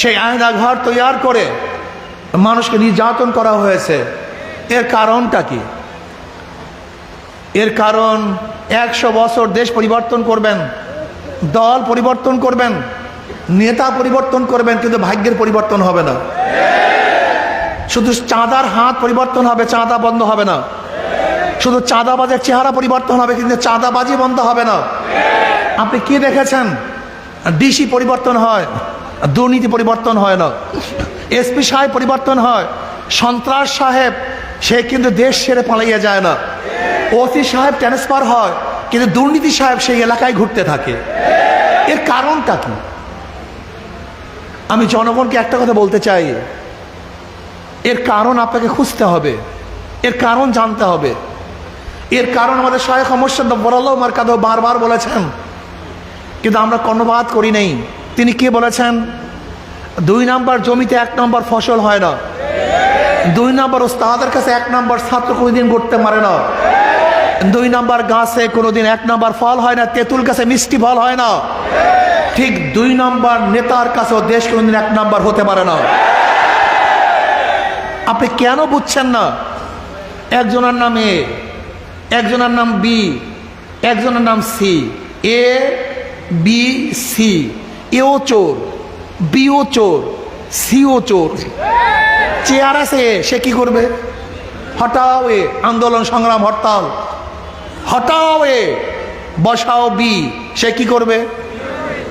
সেই আয়না ঘর তৈয়ার করে মানুষকে নির্যাতন করা হয়েছে। এর কারণটা কি? এর কারণ একশো বছর দেশ পরিবর্তন করবেন, দল পরিবর্তন করবেন, নেতা পরিবর্তন করবেন, কিন্তু ভাগ্যের পরিবর্তন হবে না। শুধু চাঁদার হাত পরিবর্তন হবে, চাঁদা বন্ধ হবে না। শুধু চাঁদাবাজের চেহারা পরিবর্তন হবে, কিন্তু চাঁদাবাজি বন্ধ হবে না। আপনি কি দেখেছেন? ডিসি পরিবর্তন হয়। দুর্নীতি পরিবর্তন হয় না। এসপি সাহেব পরিবর্তন হয়, সন্ত্রাস সাহেব, সে কিন্তু দেশ ছেড়ে পালিয়ে যায় না। ওসি সাহেব ট্রান্সফার হয়, কিন্তু দুর্নীতি সাহেব সেই এলাকায় ঘুরতে থাকে। এর কারণটা কি? আমি জনগণকে একটা কথা বলতে চাই। এর কারণ আপনাকে খুঁজতে হবে। এর কারণ জানতে হবে। এর কারণ আমাদের শাহেখ মোর্শেদ বরাল্লাহ মার্কাদো বারবার বলেছেন, কিন্তু আমরা কর্ণপাত করি নেই। তিনি কি বলেছেন? দুই নাম্বার জমিতে এক নম্বর ফসল হয় না। দুই নাম্বার ওস্তাদের কাছে এক নাম্বার ছাত্র কোনোদিন করতে পারে না। দুই নাম্বার গাছে কোনোদিন এক নাম্বার ফল হয় না, তেঁতুল গাছে মিষ্টি ফল হয় না। ঠিক দুই নাম্বার নেতার কাছেও দেশ কোনোদিন এক নাম্বার হতে পারে না। আপনি কেন বুঝছেন না? একজনের নাম এ, একজনের নাম বি, একজনের নাম সি, এ, বি, সি। এও চোর বিও চোর সিও চোর। চেয়ার আছে সে কি করবে? হটাও এ, আন্দোলন সংগ্রাম হরতাল। হটাও এ, বসাও বি, সে কি করবে?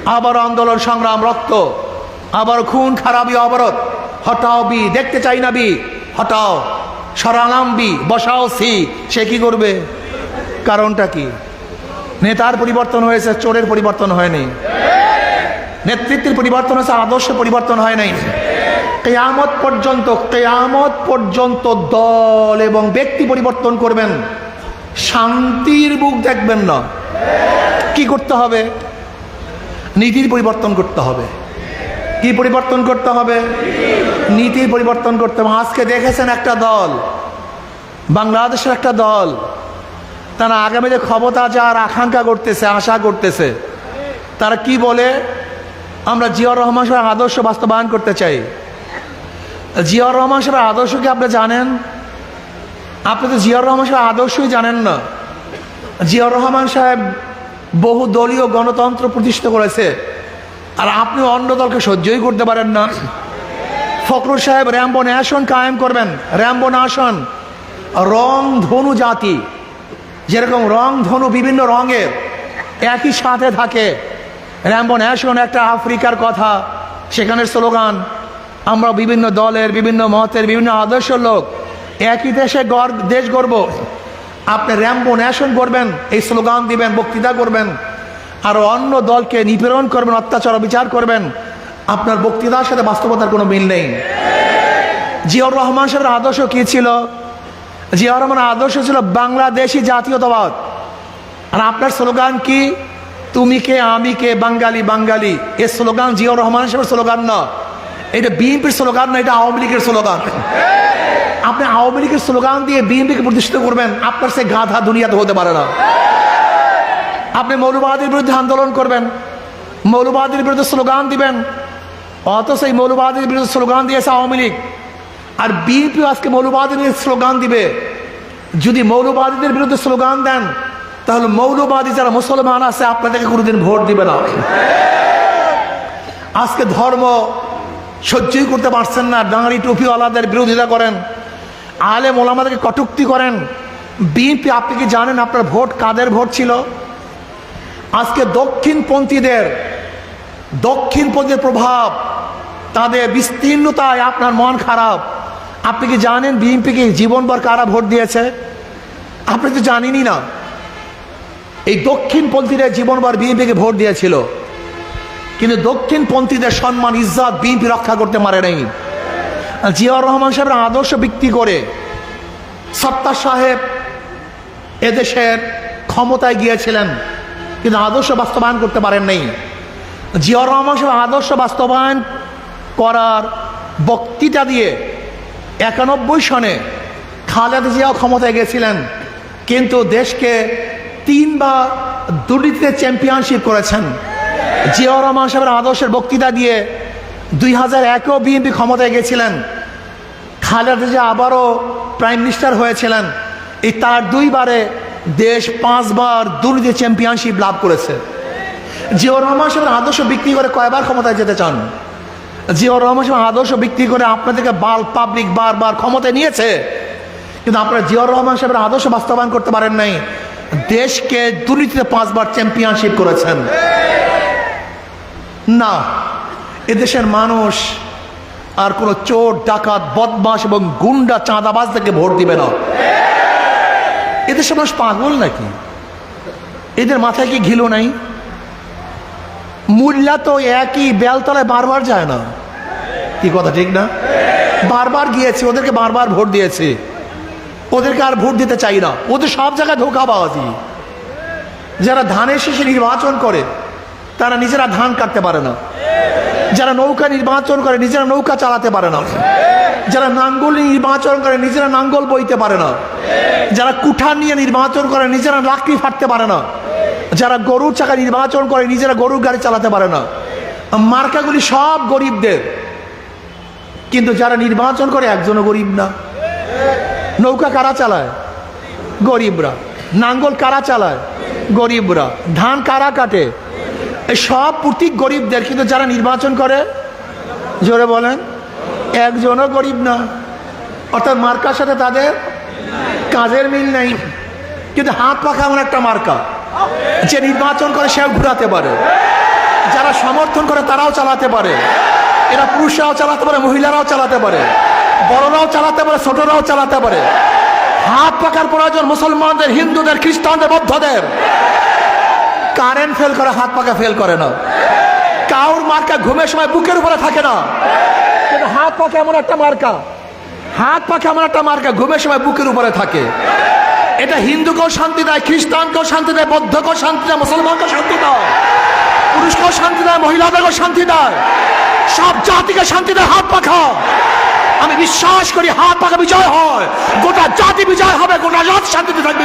আবার আন্দোলন সংগ্রাম রক্ত, আবার খুন খারাপি অবরোধ। হটাও বি, দেখতে চাই না বি, হটাও। সরালাম বি, বসাও সি, সে কি করবে? কারণটা কি? নেতার পরিবর্তন হয়েছে, চোরের পরিবর্তন হয়নি। নেতৃত্বের পরিবর্তন হয়েছে আদর্শ পরিবর্তন হয় নাই। কেয়ামত পর্যন্ত কেয়ামত পর্যন্ত দল এবং ব্যক্তি পরিবর্তন করবেন। শান্তির বুক দেখবেন না। কি করতে হবে? নীতির পরিবর্তন করতে হবে। কি পরিবর্তন করতে হবে? নীতির পরিবর্তন করতে হবে। আজকে দেখেছেন একটা দল, বাংলাদেশের একটা দল, তারা আগামীতে ক্ষমতা যাওয়ার আকাঙ্ক্ষা করতেছে, আশা করতেছে। তারা কি বলে? আমরা জিয়াউর রহমান সাহেবের আদর্শ বাস্তবায়ন করতে চাই। জিয়াউর রহমান সাহেবের আদর্শ কি আপনি জানেন? আপনি তো জিয়াউর রহমান সাহেবের আদর্শই জানেন না। জিয়াউর রহমান সাহেব বহু দলীয় গণতন্ত্র প্রতিষ্ঠা করেছে। আর আপনি অন্য দলকে সহ্যই করতে পারেন না। ফখরুল সাহেব র্যাম্বো আসন কায়েম করবেন, র্যাম্বো আসন রং ধনু জাতি, যেরকম রং ধনু বিভিন্ন রঙের, একই সাথে থাকে। র্যাম্বো ন্যাশন একটা আফ্রিকার কথা, সেখানের স্লোগান, আমরা বিভিন্ন দলের, বিভিন্ন মতের, বিভিন্ন আদর্শ লোক, একই দেশে গড় দেশ গড়ব আপনি র্যাম্বো ন্যাশন করবেন এই স্লোগান দিবেন, বক্তৃতা করবেন, আর অন্য দলকে নিপীড়ন করবেন, অত্যাচার বিচার করবেন, আপনার বক্তৃতার সাথে বাস্তবতার কোনো মিল নেই। জিয়াউর রহমান সাহেবের আদর্শ কী ছিল? জিয়াউর রহমানের আদর্শ ছিল বাংলাদেশি জাতীয়তাবাদ। আর আপনার স্লোগান কি? তুমি কে, আমি কে, বাঙালি বাঙালি। এ স্লোগান জিয়াউর রহমান সাহেবের স্লোগান না। এটা বিএনপির স্লোগান না, এটা আওয়ামী লীগের স্লোগান। আপনি আওয়ামী লীগের স্লোগান দিয়ে বিএনপিকে প্রতিষ্ঠিত করবেন, আপনার সে গাধা দুনিয়াতে হতে পারে না। আপনি মৌলবাদীর বিরুদ্ধে আন্দোলন করবেন, মৌলবাদীর বিরুদ্ধে স্লোগান দিবেন, অথচ এই মৌলবাদীর বিরুদ্ধে স্লোগান দিয়েছে আওয়ামী লীগ। আর বিএনপি আজকে মৌলবাদীদের স্লোগান দিবে। যদি মৌলবাদীদের বিরুদ্ধে স্লোগান দেন তাহলে মৌলবাদী যারা মুসলমান আছে, আপনাদেরকে কোনোদিন ভোট দিবে না। আজকে ধর্ম সহ্যই করতে পারছেন না। ডাঙারি টুপিওয়ালাদের বিরোধিতা করেন আলে মোলামাদেরকে কটুক্তি করেন। বিএনপি, আপনি কি জানেন আপনার ভোট কাদের ভোট ছিল? আজকে দক্ষিণপন্থীদের দক্ষিণপন্থীর প্রভাব, তাদের বিস্তীর্ণতায় আপনার মন খারাপ। আপনি কি জানেন বিএনপিকে জীবনভর কারা ভোট দিয়েছে? আপনি তো জানেনই না। এই দক্ষিণপন্থীরা জীবনভর বিএনপিকে ভোট দিয়েছিল। কিন্তু দক্ষিণপন্থীদের সম্মান, ইজ্জত বিএনপি রক্ষা করতে পারে নাই। জিয়াউর রহমান সাহেবের আদর্শ বিক্রি করে সত্তার সাহেব এদেশের ক্ষমতায় গিয়েছিলেন, কিন্তু আদর্শ বাস্তবায়ন করতে পারেন নাই। জিয়াউর রহমান সাহেব আদর্শ বাস্তবায়ন করার বক্তৃতা দিয়ে একানব্বই সনে খালেদা জিয়াও ক্ষমতায় গেছিলেন, কিন্তু দেশকে তিনবার দুর্নীতিতে চ্যাম্পিয়নশিপ করেছেন। জিয়াউর রহমান সাহেবের আদর্শের বক্তৃতা দিয়ে দুই হাজার একেও বিএনপি ক্ষমতায় গেছিলেন। খালেদা যে আবারও প্রাইম মিনিস্টার হয়েছিলেন। এই তার দুইবারে দেশ পাঁচবার দুর্নীতি চ্যাম্পিয়নশিপ লাভ করেছে। জিয়াউর রহমান সাহেবের আদর্শ বিক্রি করে কয়বার ক্ষমতায় যেতে চান? জিয়াউর রহমান সাহেব আদর্শ বিক্রি করে আপনাদেরকে বাল পাবলিক বারবার ক্ষমতায় নিয়েছে। কিন্তু আপনারা জিয়াউর রহমান সাহেবের আদর্শ বাস্তবায়ন করতে পারেন নাই। দেশকে দুর্নীতিতে পাঁচবার চ্যাম্পিয়নশিপ করেছেন। না, এদেশের মানুষ আর কোনো চোর, ডাকাত বদমাস এবং গুন্ডা চাঁদাবাজদেরকে ভোট দিবে না। এদেশের মানুষ পাগল নাকি? এদের মাথায় কি ঘিলো নাই? মূল্যা তো একই, বেলতলায় বারবার যায় না। কি কথা, ঠিক না? বারবার গিয়েছে, ওদেরকে বারবার ভোট দিয়েছে। ওদেরকে আর ভোট দিতে চাই না। ওদের সব জায়গায় ধোকাবাজি। যারা ধানের শেষে নির্বাচন করে, তারা নিজেরা ধান কাটতে পারে না। যারা নৌকা নির্বাচন করে, নিজেরা নৌকা চালাতে পারে না। যারা নাঙ্গল নির্বাচন করে, নিজেরা নাঙ্গল বইতে পারে না। যারা কুঠার নিয়ে নির্বাচন করে, নিজেরা লাকড়ি ফাটতে পারে না। যারা গরুর চাকা নির্বাচন করে, নিজেরা গরুর গাড়ি চালাতে পারে না। মার্কাগুলি সব গরিবদের। কিন্তু যারা নির্বাচন করে, একজনও গরিব না। নৌকা কারা চালায়? গরিবরা। নাঙ্গল কারা চালায়? গরিবরা। ধান কারা কাটে? সব প্রতীক গরিবদের, কিন্তু যারা নির্বাচন করে, জোরে বলেন, একজনও গরিব না। অর্থাৎ মার্কার সাথে তাদের কাজের মিল নেই। কিন্তু হাত পাখা এমন একটা মার্কা, যে নির্বাচন করে সেও ঘুরাতে পারে। যারা সমর্থন করে তারাও চালাতে পারে। এরা পুরুষরাও চালাতে পারে, মহিলারাও চালাতে পারে। বড়রাও চালাতে পারে, ছোটরাও চালাতে পারে। হাত পাকার প্রয়োজন মুসলমানদের, হিন্দুদের, খ্রিস্টানদের, বৌদ্ধদের। কারেন্ট ফেল করে, হাত পাকা ফেল করে না। কাউর মার্কা ঘুমের সময় বুকের উপরে থাকে না। কিন্তু হাত পাকা এমন একটা মার্কা। হাত পাকা এমন একটা মার্কা, ঘুমের সময় বুকের উপরে থাকে। এটা হিন্দুকেও শান্তি দেয়, খ্রিস্টানকেও শান্তি দেয়, বৌদ্ধকেও শান্তি দেয়, মুসলমানকেও শান্তি দেয়। পুরুষকেও শান্তি দেয়, মহিলাদেরকেও শান্তি দেয়। সব জাতিকে শান্তি দেয় হাত পাখা। আমি বিশ্বাস করি হাত পাখা বিজয় হয়। গোটা জাতি বিজয় হবে, গোটা জাতি শান্তিতে থাকবে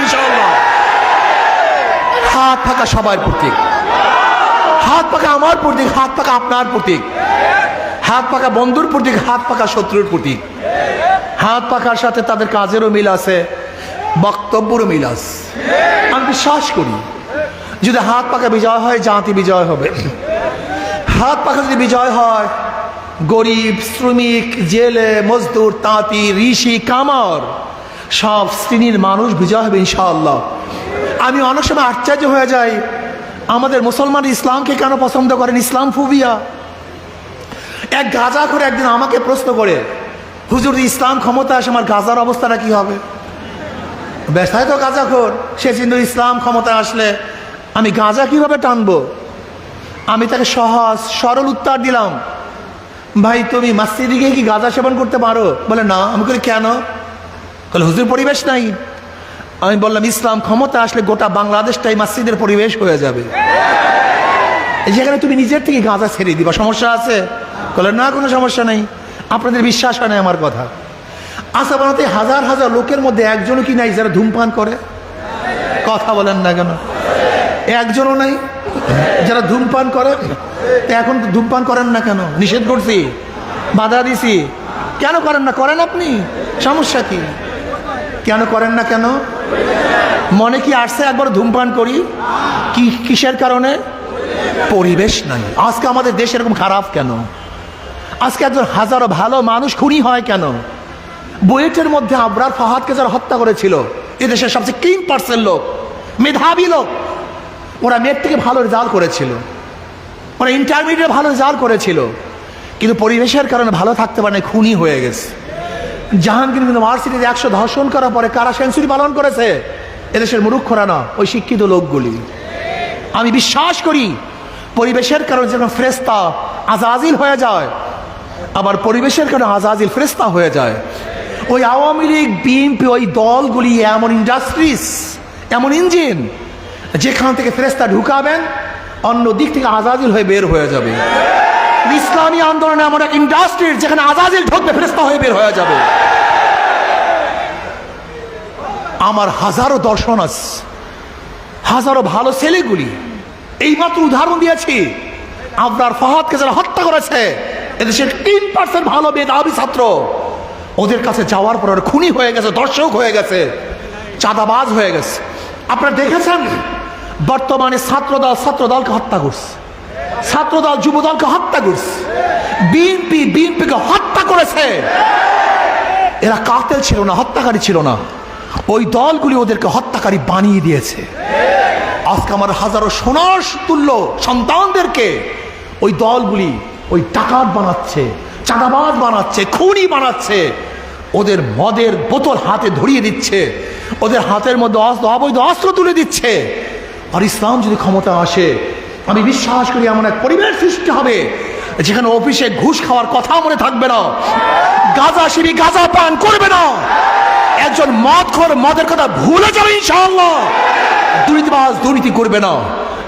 হাত পাকা সবার প্রতীক। হাত পাকা আমার প্রতীক, হাত পাকা আপনার প্রতীক। হাত পাকা বন্ধুর প্রতীক, হাত পাকা শত্রুর প্রতীক। হাত পাকার সাথে তাদের কাজেরও মিল আছে, বক্তব্যেরও মিল আছে। আমি বিশ্বাস করি, যদি হাত পাকা বিজয় হয়, জাতি বিজয় হবে। হাত পাকা যদি বিজয় হয় গরিব, শ্রমিক, জেলে, মজদুর, তাঁতি, ঋষি, কামর, সব শ্রেণির মানুষ বিজয় হবে ইনশাআল্লাহ। আমি অনেক সময় আশ্চর্য হয়ে যাই, আমাদের মুসলমান ইসলামকে কেন পছন্দ করেন? ইসলাম ফুবিয়া। এক গাজা করে একদিন আমাকে প্রশ্ন করে, হুজুর, ইসলাম ক্ষমতা আসে, আমার গাজার অবস্থাটা কি হবে? ব্যস্তায় তো গাজা খোর, সে কিন্তু ইসলাম ক্ষমতা আসলে আমি গাঁজা কীভাবে টানবো? আমি তাকে সহজ, সরল উত্তর দিলাম ভাই, তুমি মাসজিদে গিয়ে কি গাঁজা সেবন করতে পারো? বলে, না। আমি বলি, কেন? বলে, হুজুর, পরিবেশ নাই। আমি বললাম, ইসলাম ক্ষমতা আসলে গোটা বাংলাদেশটাই মাসজিদের পরিবেশ হয়ে যাবে। যেখানে তুমি নিজের থেকে গাঁজা ছেড়ে দিবা। সমস্যা আছে? বলে, না, কোনো সমস্যা নেই। আপনাদের বিশ্বাস হয় না আমার কথা। আশা বানাতে হাজার হাজার লোকের মধ্যে একজনও কি নাই যারা ধূমপান করে? কথা বলেন না কেন? একজনও নাই যারা ধূমপান করে? এখন ধূমপান করেন না কেন? নিষেধ করছি। বাধা দিছি। কেন করেন না? করেন আপনি। সমস্যা কি? কেন করেন না কেন? মনে কি আসছে একবার ধূমপান করি? কি কিসের কারণে? পরিবেশ নাই। আজকে আমাদের দেশ এরকম খারাপ কেন? আজকে একজন হাজারো ভালো মানুষ খুনি হয় কেন? বুয়েটের মধ্যে আবরার ফাহাদকে যারা হত্যা করেছিল এদেশের সবচেয়ে কিং পার্সেন্ট লোক, মেধাবী লোক, ওরা মেয়ের থেকে ভালো রেজাল্ট করেছিল। ওরা ইন্টারমিডিয়েট ভালো রেজাল্ট করেছিল, কিন্তু পরিবেশের কারণে ভালো থাকতে পারে খুনি হয়ে গেছে। জাহাঙ্গীর কিন্তু ইউনিভার্সিটিতে একশো ধর্ষণ করার পরে কারা সেঞ্চুরি পালন করেছে? এদেশের মুরুক্ষরা না, ওই শিক্ষিত লোকগুলি। আমি বিশ্বাস করি, পরিবেশের কারণে যেন ফ্রেস্তা আজাজিল হয়ে যায়, আবার পরিবেশের কারণে আজাজিল ফ্রেস্তা হয়ে যায়। ওই আওয়ামী লীগ বিএনপি ওই দলগুলি এমন ইন্ডাস্ট্রিজ এমন ইঞ্জিন যেখান থেকে ফেরেস্তা ঢুকাবেন অন্য দিক থেকে আজাদিল হয়ে বের হয়ে যাবে। ইসলামী আন্দোলনে এমন এক ইন্ডাস্ট্রির যেখানে আজাদিল ঢুকবে ফেরেস্তা হয়ে বের হয়ে যাবে। আমার হাজারো দর্শন আছে, হাজারো ভালো ছেলেগুলি। এইমাত্র উদাহরণ দিয়েছি আপনার ফাহাদকে যারা হত্যা করেছে, এদেশের তিন পার্সেন্ট ভালো মেধাবী ছাত্র। ওদের কাছে যাওয়ার পর খুনি হয়ে গেছে দর্শক হয়ে গেছে, চাঁদাবাজ হয়ে গেছে। আপনারা দেখেছেন? বর্তমানে ছাত্রদল ছাত্রদলকে হত্যা করছে। ছাত্রদল যুবদলকে হত্যা করছে। বিএনপি বিএনপিকে হত্যা করেছে। এরা কাতেল ছিল না, হত্যাকারী ছিল না। ওই দলগুলি ওদেরকে হত্যাকারী বানিয়ে দিয়েছে। আজকে আমার হাজারো সোনার তুল্য সন্তানদেরকে ওই দলগুলি ওই ডাকাত বানাচ্ছে, চাঁদাবাজ বানাচ্ছে, খুনি বানাচ্ছে। ওদের মদের বোতল হাতে ধরিয়ে দিচ্ছে। ওদের হাতের মধ্যে অবৈধ অস্ত্র তুলে দিচ্ছে। আর ইসলাম যদি ক্ষমতা আসে, আমি বিশ্বাস করি এমন এক পরিবেশ সৃষ্টি হবে, যেখানে অফিসে ঘুষ খাওয়ার কথা মনে থাকবে না। গাঁজা সিঁড়ি গাঁজা পান করবে না। একজন মদ খোর মদের কথা ভুলে যাবে ইনশাআল্লাহ। দুর্নীতিবাজ দুর্নীতি করবে না।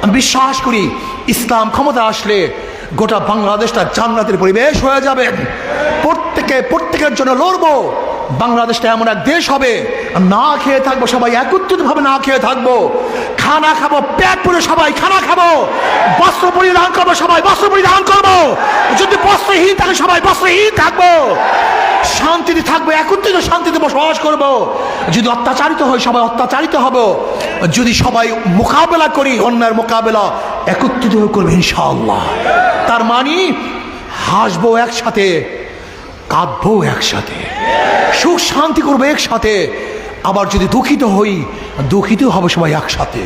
আমি বিশ্বাস করি ইসলাম ক্ষমতা আসলে গোটা বাংলাদেশটা জান্নাতের পরিবেশ হয়ে যাবে। প্রত্যেকে, প্রত্যেকের জন্য লড়বো। বাংলাদেশটা এমন এক দেশ হবে না খেয়ে থাকব, সবাই একত্রিত ভাবে না খেয়ে থাকব। খানা খাব, পেট পুরে সবাই খানা খাব। বস্ত্র পরিধান করব সবাই, বস্ত্র পরিধান করব। যদি বস্ত্রহীন থাকে সবাই বস্ত্রহীন থাকব। শান্তিতে থাকব, একত্রিত শান্তিতে বসবাস করব। যদি অত্যাচারিত হয় সবাই অত্যাচারিত হব। যদি সবাই মোকাবেলা করি, অন্যের মোকাবেলা একত্রিত করবে ইনশাআল্লাহ। তার মানে হাসবো একসাথে কাঁদবো একসাথে। সুখ শান্তি করব একসাথে। আবার যদি দুঃখিত হই, দুঃখিত হবে সবাই একসাথে।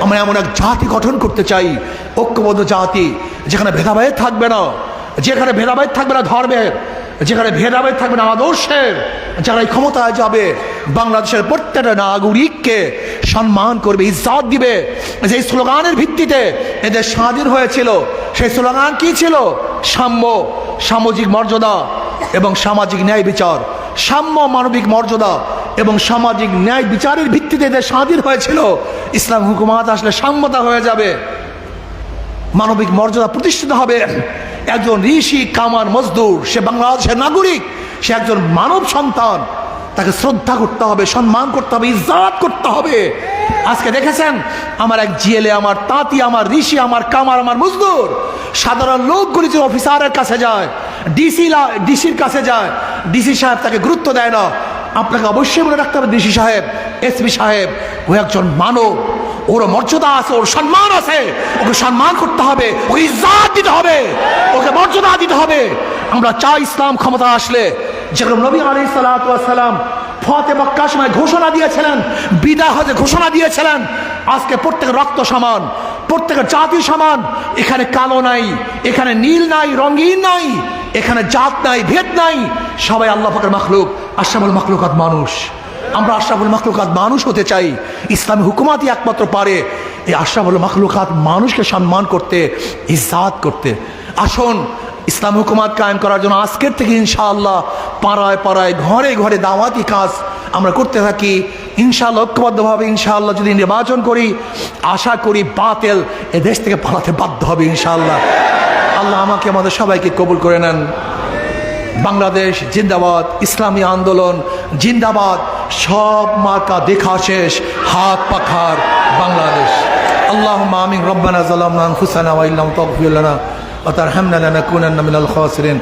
আমরা এমন এক জাতি গঠন করতে চাই, ঐক্যবদ্ধ জাতি, যেখানে ভেদাভেদ থাকবে না, যেখানে ভেদাভেদ থাকবে না ধর্মের, যেখানে ভেদাভেদ থাকবে না আদর্শের। যারা এই ক্ষমতায় যাবে, বাংলাদেশের প্রত্যেকটা নাগরিককে সম্মান করবে, ইজ্জত দিবে। যে স্লোগানের ভিত্তিতে এদের স্বাধীন হয়েছিল, সেই স্লোগান কি ছিল? সাম্য, সামাজিক মর্যাদা। এবং সামাজিক ন্যায় বিচার, সাম্য মানবিক মর্যাদা এবং সামাজিক ন্যায় বিচারের ভিত্তিতে এদের স্বাধীন হয়েছিল। ইসলাম হুকুমাত আসলে সাম্যতা হয়ে যাবে। মানবিক মর্যাদা প্রতিষ্ঠিত হবে। একজন ঋষি কামার মজদুর, সে বাংলাদেশের নাগরিক, সে একজন মানব সন্তান। তাকে শ্রদ্ধা করতে হবে, সম্মান করতে হবে, ইজ্জাত করতে হবে। আজকে দেখেছেন, আমার এক জিএলএ আমার তাঁতি, আমার ঋষি, আমার কামার, আমার মজদুর, সাধারণ লোকগুলি যে অফিসারের কাছে যায় ডিসি ডিসির কাছে যায়। ডিসি সাহেব তাকে গুরুত্ব দেয় না। আপনাকে অবশ্যই মনে রাখতে হবে ডিসি সাহেব এসপি সাহেব, ও একজন মানব। ওর মর্যাদা আছে, ওর সম্মান আছে। ওকে সম্মান করতে হবে, ওকে ইজ্জাত দিতে হবে, ওকে মর্যাদা দিতে হবে। আমরা চাই ইসলাম ক্ষমতা আসলে। যেরকম নবী আলী সালাম ফতে মক্কার সময় ঘোষণা দিয়েছিলেন, বিদায় হজে ঘোষণা দিয়েছিলেন। আজকে প্রত্যেকের রক্ত সমান, প্রত্যেকের জাতি সমান। এখানে কালো নাই, এখানে নীল নাই, রঙিন নাই। এখানে জাত নাই, ভেদ নাই। সবাই আল্লাহ পাকের মাখলুক, আশরাফুল মাখলুকাত মানুষ। আমরা আশরাফুল মাখলুকাত মানুষ হতে চাই। ইসলামী হুকুমাতই একমাত্র পারে এই আশরাফুল মাখলুকাত মানুষকে সম্মান করতে ইজাত করতে। আসুন, ইসলাম হুকুমাত কায়েম করার জন্য আজকের থেকে ইনশাআল্লাহ পাড়ায় পাড়ায়, ঘরে ঘরে দাওয়াতি কাজ আমরা করতে থাকি। ইনশাআল্লাহ ঐক্যবদ্ধভাবে ইনশাআল্লাহ যদি নির্বাচন করি, আশা করি বাতেল এ দেশ থেকে পালাতে বাধ্য হবে ইনশাআল্লাহ। আল্লাহ আমাকে আমাদের সবাইকে কবুল করে নেন। বাংলাদেশ জিন্দাবাদ, ইসলামী আন্দোলন জিন্দাবাদ, সব মার্কা দেখা শেষ, হাত পাখার বাংলাদেশ। আল্লাহ আমিন, রব্বানা জালামনা হুসানা লানা ওয়া তারহামনা লানাকুনান্না মিনাল খাসিরিন।